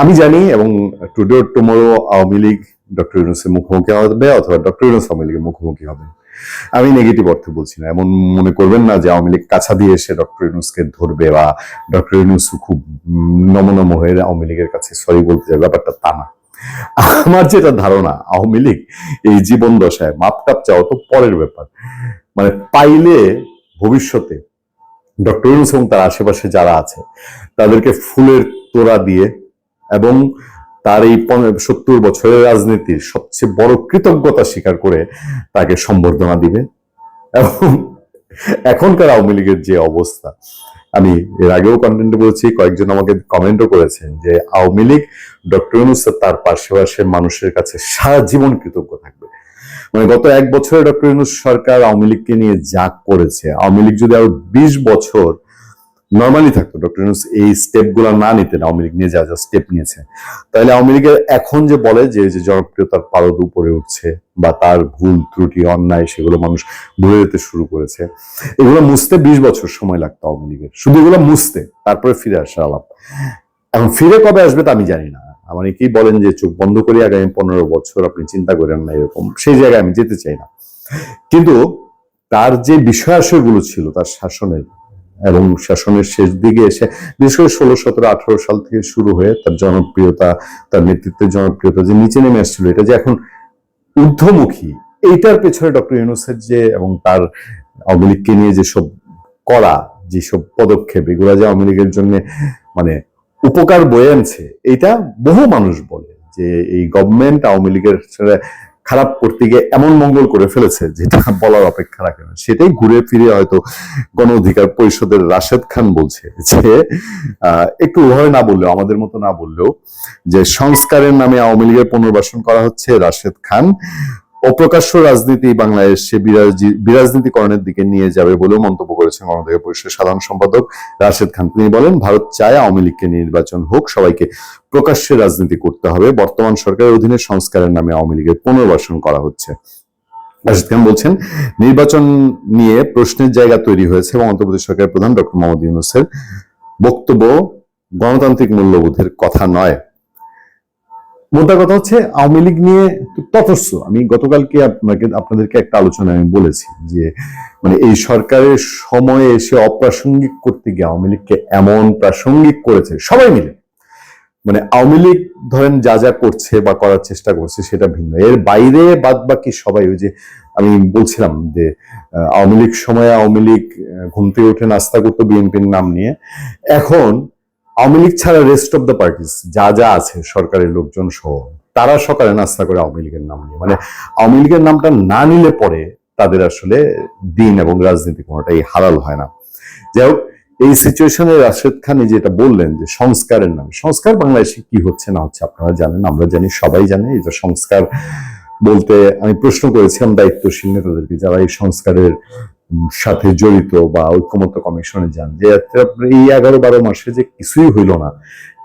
আমি জানি এবং today tomorrow Awami League doctor ইউনুসের মুখোমুখি হবে অথবা ডক্টর ইউনুস আওয়ামী লীগের মুখোমুখি হবে। আমি নেগেটিভ অর্থে বলছি না। এমন মনে করবেন না যে আওয়ামী লীগ কাছা দিয়ে এসে ডক্টর ইউনুসকে ধরবে বা ডক্টর ইউনুস খুব নমনম হয়ে আওয়ামী লীগের কাছে সরি বলতে যাবে ব্যাপারটা তা না। আমার যেটা ধারণা, আওয়ামী লীগ এই জীবন দশায় মাপটাপ চাও তো পরের ব্যাপার। মানে পাইলে ভবিষ্যতে ডক্টর ইউনুস এবং তার আশেপাশে যারা আছে, তাদেরকে ফুলের তোড়া দিয়ে এবং তার এই সত্তর বছরের রাজনীতির সবচেয়ে বড় কৃতজ্ঞতা স্বীকার করে তাকে সম্বর্ধনা দিবে। এবং এখনকার আওয়ামী লীগের যে অবস্থা, আমি এর আগেও কন্টেন্টে বলেছি, কয়েকজন আমাকে কমেন্টও করেছেন যে আওয়ামী লীগ ডক্টর ইউনুস তার পাশে পাশে মানুষের কাছে সারা জীবন কৃতজ্ঞ থাকবে। মানে গত এক বছরে ডক্টর ইউনুস সরকার আওয়ামী লীগকে নিয়ে যা করেছে, আওয়ামী লীগ যদি আরও বিশ বছর নর্মালি থাকতো ডক্টর ইউনুস এই স্টেপগুলো না নিতেন আওয়ামী লীগ নিয়ে যা যা স্টেপ নিয়েছে। তাহলে আওয়ামী লীগের এখন যে বলে যে যে জনপ্রিয়তার পারদ উপরে উঠছে বা তার ভুল ত্রুটি, অন্যায়, সেগুলো মানুষ ভুলে যেতে শুরু করেছে। এগুলো মুছতে বিশ বছর সময় লাগতো আওয়ামী লীগের। শুধু এগুলো মুছতে, তারপরে ফিরে আসার আলাপ। এখন ফিরে কবে আসবে তা আমি জানি না। আমার অনেকেই বলেন যে, চোখ বন্ধ করে আগামী পনেরো বছর, আপনি চিন্তা করেন না এরকম। সেই জায়গায় আমি যেতে চাই না। কিন্তু তার যে বিষয়াশয়গুলো ছিল, তার শাসনের এবং শাসনের শেষ দিকে এসে, বিশেষ করে ষোলো, সতেরো, আঠারো সাল থেকে শুরু হয়ে তার জনপ্রিয়তা, তার নেতৃত্বের জনপ্রিয়তা যে নিচে নেমে আসছিল, এটা যে এখন ঊর্ধ্বমুখী, এইটার পেছনে ডক্টর ইউনুসের যে এবং তার আওয়ামী লীগকে নিয়ে যেসব করা, যেসব পদক্ষেপ, এগুলো যে আওয়ামী লীগের জন্য মানে উপকার বয়ে আনছে এটা বহু মানুষ বলে যে এই গভর্নমেন্ট আওয়ামী লীগের খারাপ করতে গিয়ে এমন মঙ্গল করে ফেলেছে যেটা বলার অপেক্ষা রাখে না। সেটাই ঘুরে ফিরে হয়তো গণ অধিকার পরিষদের রাশেদ খান বলছে যে একটু উভয় না বললেও, আমাদের মতো না বললেও যে সংস্কারের নামে আওয়ামী লীগের পুনর্বাসন করা হচ্ছে রাশেদ খান অপ্রকাশ্য রাজনীতি বাংলাদেশে বিরাজি- বিরাজনীতিকরণের দিকে নিয়ে যাবে বলেও মন্তব্য করেছেন গণঅধিকার পরিষদের সাধারণ সম্পাদক রাশেদ খান। তিনি বলেন, ভারত চায় আওয়ামী লীগকে নির্বাচন হোক, সবাইকে প্রকাশ্যে রাজনীতি করতে হবে। বর্তমান সরকারের অধীনে সংস্কারের নামে আওয়ামী লীগের পুনর্বাসন করা হচ্ছে। রাশেদ খান বলছেন, নির্বাচন নিয়ে প্রশ্নের জায়গা তৈরি হয়েছে এবং অন্তর্বর্তী সরকারের প্রধান ডক্টর মোহাম্মদ ইউনুসের বক্তব্য গণতান্ত্রিক মূল্যবোধের কথা নয়। মোদ্দা কথা হচ্ছে, আওয়ামী লীগ নিয়ে তো তটস্থ আমি গতকালকে আপনাকে, আপনাদেরকে একটা আলোচনা আমি বলেছি যে মানে এই সরকারের সময়ে এসে অপ্রাসঙ্গিক করতে গিয়ে আওয়ামী লীগকে এমন প্রাসঙ্গিক করেছে, সবাই মিলে। মানে আওয়ামী লীগ ধরেন যা যা করছে বা করার চেষ্টা করছে সেটা ভিন্ন। এর বাইরে বাদ বাকি সবাই ওই যে আমি বলছিলাম যে, আওয়ামী লীগ সময়ে আওয়ামী লীগ ঘুম থেকে উঠে নাস্তা করতো বিএনপির নাম নিয়ে। এখন আওয়ামী লীগ ছাড়া রেস্ট অফ দ্য পার্টিস যা যা আছে সরকারের লোকজন সহ, তারা সকালে নাস্তা করে আওয়ামী লীগের নাম নিয়ে। মানে আওয়ামী লীগের নামটা না নিলে পরে তাদের আসলে দিন এবং রাজনীতি কোনোটাই হারাল হয় না। যাই হোক, এই সিচুয়েশনে রাশেদ খান যেটা বললেন যে সংস্কারের নামে, সংস্কার বাংলাদেশে কি হচ্ছে না হচ্ছে আপনারা জানেন, আমরা জানি, সবাই জানে এই যে সংস্কার বলতে আমি প্রশ্ন করেছিলাম দায়িত্বশীল নেতাদেরকে, যারা এই সংস্কারের সাথে জড়িত বা ঐক্যমত্য কমিশনে যান, যে এই এগারো বারো মাসে যে কিছুই হইল না,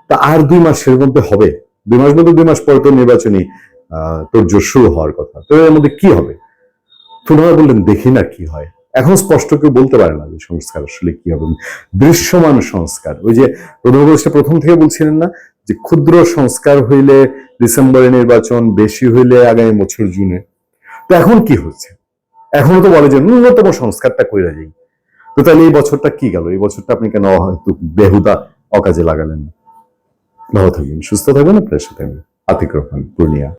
তা আর দুই মাসের মধ্যে হবে। দুই মাস বলতে দুই মাস পরে তো নির্বাচনী তোর শুরু হওয়ার কথা। তো এর মধ্যে কি হবে? প্রধান বললেন, দেখি না কি হয়। এখন স্পষ্ট কেউ বলতে পারে না যে সংস্কার আসলে কি হবে। দৃশ্যমান সংস্কার, ওই যে প্রধান উপদেষ্টা প্রথম থেকে বলছিলেন না যে ক্ষুদ্র সংস্কার হইলে ডিসেম্বরে নির্বাচন, বেশি হইলে আগামী বছর জুনে। তো এখন কি হচ্ছে? এখনও তো বলে যে ন্যূনতম সংস্কারটা কইরা যাই তো তাহলে এই বছরটা কি গেল? এই বছরটা আপনি কেন হয়তো বেহুদা অকাজে লাগালেন ভালো থাকবেন, সুস্থ থাকবেন, আপনার সাথে আমি আতিক রহমান, পূর্ণিয়া।